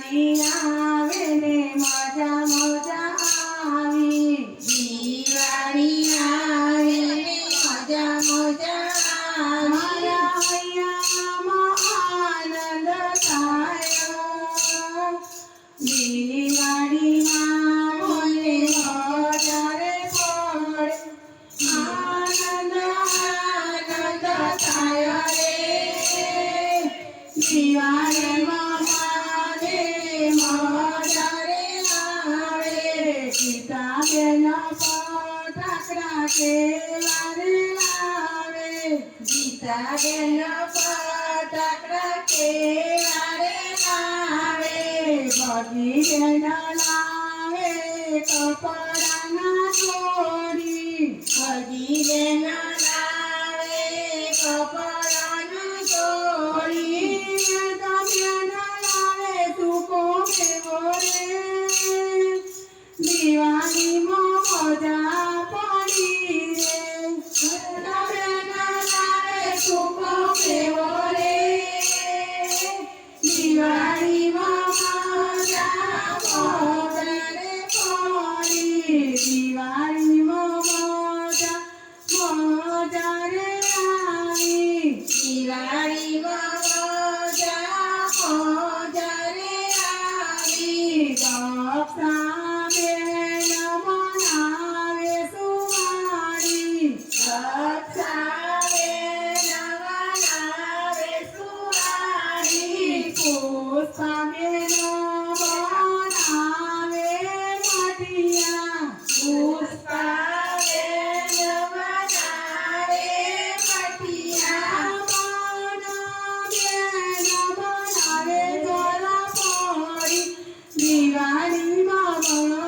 મને આવે ને મજા મજા આવી દિવાળી આવે ને મજા મજા મારા હૈયામાં આનંદ થાય દિવાળીમાં મને વધારે પડે આનંદ આનંદ થાય રે દિવાળી સાધન પતકરા કે આરે આવે ભગીન લાવે કપડાના છોડી ભગીન લાવે કપડા Música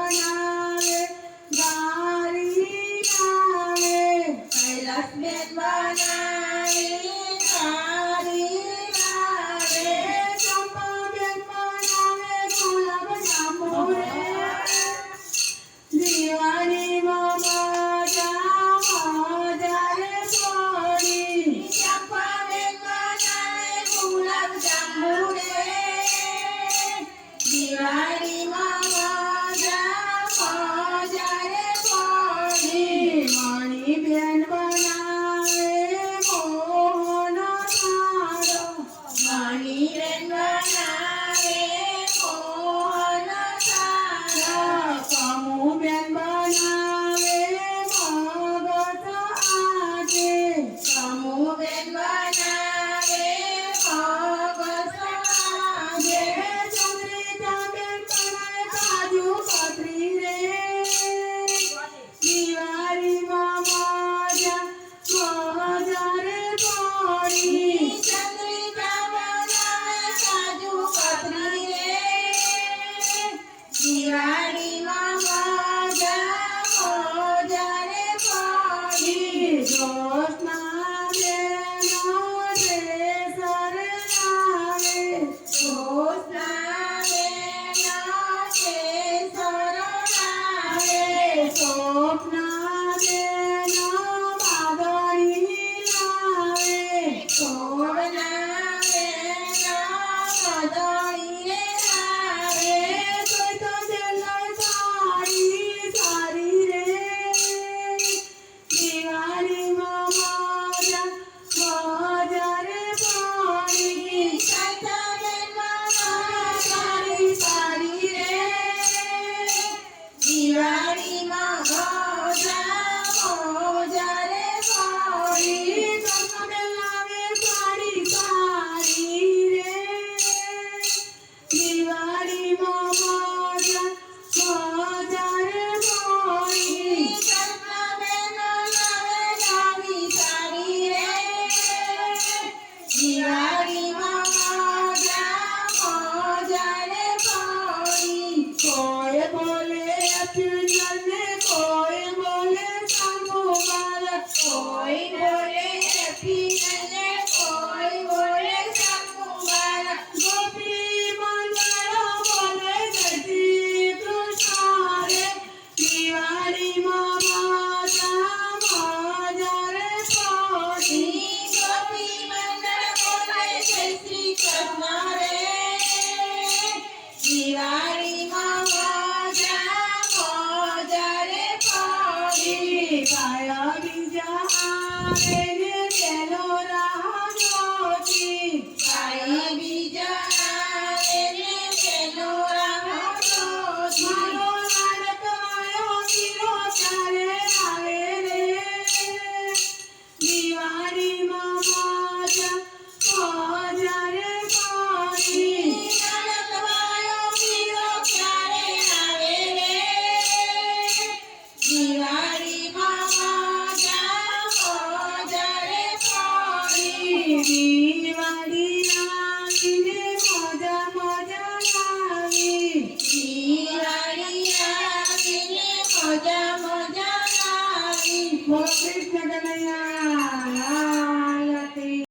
પાણી બેન બના